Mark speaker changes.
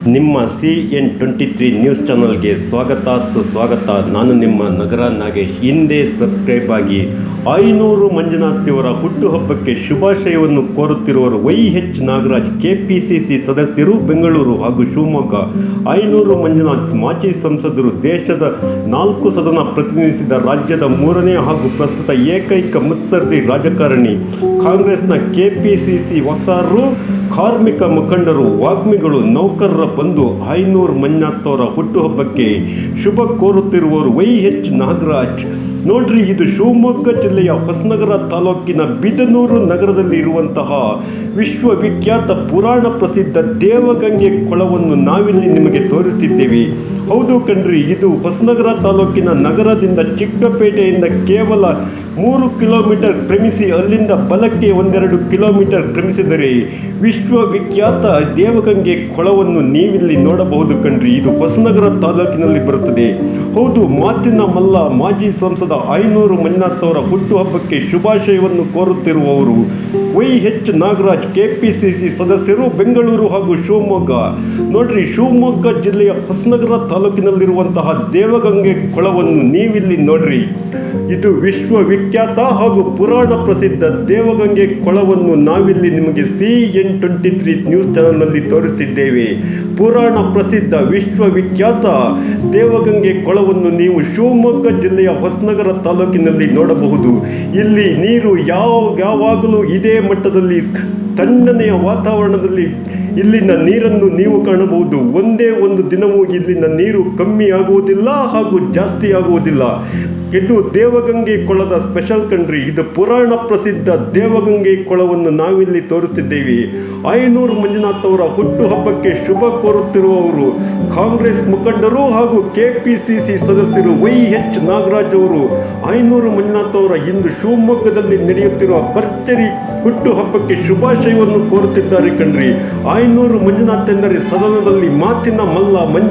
Speaker 1: ನಿಮ್ಮ C N twenty three news ಚಾನಲ್ಗೆ ಸ್ವಾಗತ, ಸುಸ್ವಾಗತ. ನಾನು ನಿಮ್ಮ ನಗರ ನಾಗೇಶ್. ಹಿಂದೆ ಸಬ್ಸ್ಕ್ರೈಬ್ ಆಗಿ ಐನೂರು ಮಂಜುನಾಥಿಯವರ ಹುಟ್ಟುಹಬ್ಬಕ್ಕೆ ಶುಭಾಶಯವನ್ನು ಕೋರುತ್ತಿರುವರು ವೈ ಎಚ್ ನಾಗರಾಜ್ ಕೆಪಿಸಿಸಿ ಸದಸ್ಯರು ಬೆಂಗಳೂರು ಹಾಗೂ ಶಿವಮೊಗ್ಗ. ಐನೂರು ಮಂಜುನಾಥ್ ಮಾಜಿ ಸಂಸದರು ದೇಶದ ನಾಲ್ಕು ಸದನ ಪ್ರತಿನಿಧಿಸಿದ ರಾಜ್ಯದ ಮೂರನೇ ಹಾಗೂ ಪ್ರಸ್ತುತ ಏಕೈಕ ಮುತ್ಸರ್ದಿ ರಾಜಕಾರಣಿ. ಕಾಂಗ್ರೆಸ್ನ ಕೆ ಪಿ ವಕ್ತಾರರು ಕಾರ್ಮಿಕ ಮುಖಂಡರು, ವಾಗ್ಮಿಗಳು, ನೌಕರರ ಬಂದು ಐನೂರು ಮಂಜಾತ್ತವರ ಹುಟ್ಟುಹಬ್ಬಕ್ಕೆ ಶುಭ ಕೋರುತ್ತಿರುವವರು ವೈ ಎಚ್ ನಾಗರಾಜ್. ನೋಡ್ರಿ, ಇದು ಶಿವಮೊಗ್ಗ ಜಿಲ್ಲೆಯ ಹೊಸನಗರ ತಾಲೂಕಿನ ಬಿದನೂರು ನಗರದಲ್ಲಿ ಇರುವಂತಹ ವಿಶ್ವವಿಖ್ಯಾತ ಪುರಾಣ ಪ್ರಸಿದ್ಧ ದೇವಗಂಗೆ ಕೊಳವನ್ನು ನಾವಿಲ್ಲಿ ನಿಮಗೆ ತೋರಿಸಿದ್ದೇವೆ ಹೌದು ಕಣ್ರಿ, ಇದು ಹೊಸನಗರ ತಾಲೂಕಿನ ನಗರದಿಂದ ಚಿಕ್ಕಪೇಟೆಯಿಂದ ಕೇವಲ ಮೂರು ಕಿಲೋಮೀಟರ್ ಕ್ರಮಿಸಿ ಅಲ್ಲಿಂದ ಬಲಕ್ಕೆ ಒಂದೆರಡು ಕಿಲೋಮೀಟರ್ ಕ್ರಮಿಸಿದರೆ ವಿಶ್ವವಿಖ್ಯಾತ ದೇವಗಂಗೆ ಕೊಳವನ್ನು ನೀವಿಲ್ಲಿ ನೋಡಬಹುದು ಕಣ್ರಿ. ಇದು ಹೊಸನಗರ ತಾಲೂಕಿನಲ್ಲಿ ಬರುತ್ತದೆ. ಹೌದು, ಮಾತಿನ ಮಲ್ಲ ಮಾಜಿ ಸಂಸದ ಐನೂರು ಮಂಜುನಾಥ್ ಅವರ ಹುಟ್ಟುಹಬ್ಬಕ್ಕೆ ಶುಭಾಶಯವನ್ನು ಕೋರುತ್ತಿರುವವರು ವೈ ಎಚ್ ನಾಗರಾಜ್ ಕೆಪಿಸಿಸಿ ಸದಸ್ಯರು ಬೆಂಗಳೂರು ಹಾಗೂ ಶಿವಮೊಗ್ಗ. ನೋಡ್ರಿ, ಶಿವಮೊಗ್ಗ ಜಿಲ್ಲೆಯ ಹೊಸನಗರ ತಾಲೂಕಿನಲ್ಲಿರುವಂತಹ ದೇವಗಂಗೆ ಕೊಳವನ್ನು ನೀವಿಲ್ಲಿ ನೋಡ್ರಿ. ಇದು ವಿಶ್ವವಿಖ್ಯಾತ ಹಾಗೂ ಪುರಾಣ ಪ್ರಸಿದ್ಧ ದೇವಗಂಗೆ ಕೊಳವನ್ನು ನಾವಿಲ್ಲಿ ನಿಮಗೆ C N twenty three news ಚಾನಲ್ನಲ್ಲಿ ತೋರಿಸ್ತಿದ್ದೇವೆ ಪುರಾಣ ಪ್ರಸಿದ್ಧ, ವಿಶ್ವವಿಖ್ಯಾತ ದೇವಗಂಗೆ ಕೊಳವನ್ನು ನೀವು ಶಿವಮೊಗ್ಗ ಜಿಲ್ಲೆಯ ಹೊಸನಗರ ತಾಲೂಕಿನಲ್ಲಿ ನೋಡಬಹುದು. ಇಲ್ಲಿ ನೀರು ಯಾವ ಯಾವಾಗಲೂ ಇದೇ ಮಟ್ಟದಲ್ಲಿ ತಣ್ಣನೆಯ ವಾತಾವರಣದಲ್ಲಿ ಇಲ್ಲಿನ ನೀರನ್ನು ನೀವು ಕಾಣಬಹುದು. ಒಂದೇ ಒಂದು ದಿನವೂ ಇಲ್ಲಿನ ನೀರು ಕಮ್ಮಿ ಆಗುವುದಿಲ್ಲ ಹಾಗೂ ಜಾಸ್ತಿ ಆಗುವುದಿಲ್ಲ. ಇದು ದೇವಗಂಗೆ ಕೊಳದ ಸ್ಪೆಷಲ್ ಕಂಟ್ರಿ. ಇದು ಪುರಾಣ ಪ್ರಸಿದ್ಧ ದೇವಗಂಗೆ ಕೊಳವನ್ನು ನಾವಿಲ್ಲಿ ತೋರಿಸುತ್ತಿದ್ದೇವೆ ಐನೂರು ಮಂಜುನಾಥ್ ಅವರ ಹುಟ್ಟುಹಬ್ಬಕ್ಕೆ ಶುಭ ಕೋರುತ್ತಿರುವವರು ಕಾಂಗ್ರೆಸ್ ಮುಖಂಡರು ಹಾಗೂ ಕೆಪಿಸಿಸಿ ಸದಸ್ಯರು ವೈ ಎಚ್ ನಾಗರಾಜ್ ಅವರು. ಐನೂರು ಮಂಜುನಾಥ್ ಅವರ ಇಂದು ಶಿವಮೊಗ್ಗದಲ್ಲಿ ನಡೆಯುತ್ತಿರುವ ಭರ್ಜರಿ ಹುಟ್ಟುಹಬ್ಬಕ್ಕೆ ಶುಭಾಶಯವನ್ನು ಕೋರುತ್ತಿದ್ದಾರೆ ಕಣ್ರಿ. ಐನೂರು ಮಂಜುನಾಥ್ ಎಂದರೆ ಸದನದಲ್ಲಿ ಮಾತಿನ ಮಲ್ಲ ಮಂಜ